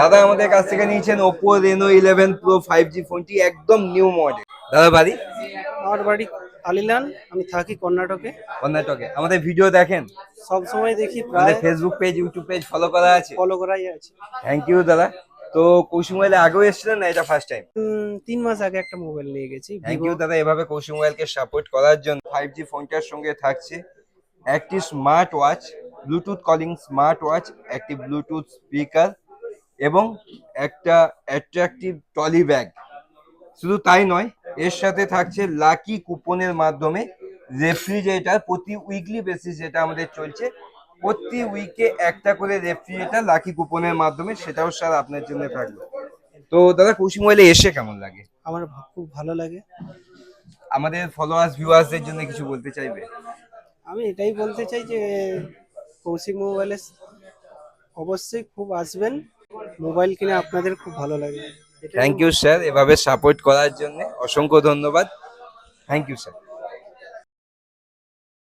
দাদা আমাদের কাছ থেকে নিয়েছেন Oppo Reno eleven pro five G ফোনটি একদম নিউ মডেল দাদা বাড়ি? আমার বাড়ি আলিলান আমি থাকি কর্ণাটকে। কর্ণাটকে। আমাদের ভিডিও দেখেন? সব সময় দেখি প্রায় Facebook page YouTube page follow করা আছে? ফলো করাই আছে। থ্যাংক ইউ দাদা। তো কৌশিক মোবাইলে আগেও এসেছিলেন না? এটা ফার্স্ট টাইম তিন মাস আগে একটা মোবাইল নিয়ে গেছি থ্যাংক ইউ দাদা। এভাবে কৌশিক মোবাইলকে সাপোর্ট করার জন্য ফাইভ জি ফোনটার সঙ্গে থাকছে। একটি smart watch Bluetooth calling smart watch একটি ব্লুটুথ স্পিকার এবং একটা অ্যাট্রাকটিভ টলি ব্যাগ শুধু তাই নয় এর সাথে থাকছে লাকি কুপনের মাধ্যমে রেফ্রিজারেটার প্রতি উইকলি বেসিস যেটা আমাদের চলছে প্রতি উইকে একটা করে রেফ্রিজারেটর লাকি কুপনের মাধ্যমে সেটাও স্যার আপনার জন্য থাকবে। তো দাদা কৌশিক মোবাইলে এসে কেমন লাগে? আমার খুব ভালো লাগে। আমাদের ফলোয়ার্স ভিউয়ার্সদের জন্য কিছু বলতে চাইবে? আমি এটাই বলতে চাই যে কৌশিক মোবাইলে অবশ্যই খুব আসবেন। মোবাইল কিনে আপনাদের খুব ভালো লাগে। থ্যাংক ইউ স্যার এভাবে সাপোর্ট করার জন্য অসংখ্য ধন্যবাদ। Thank you sir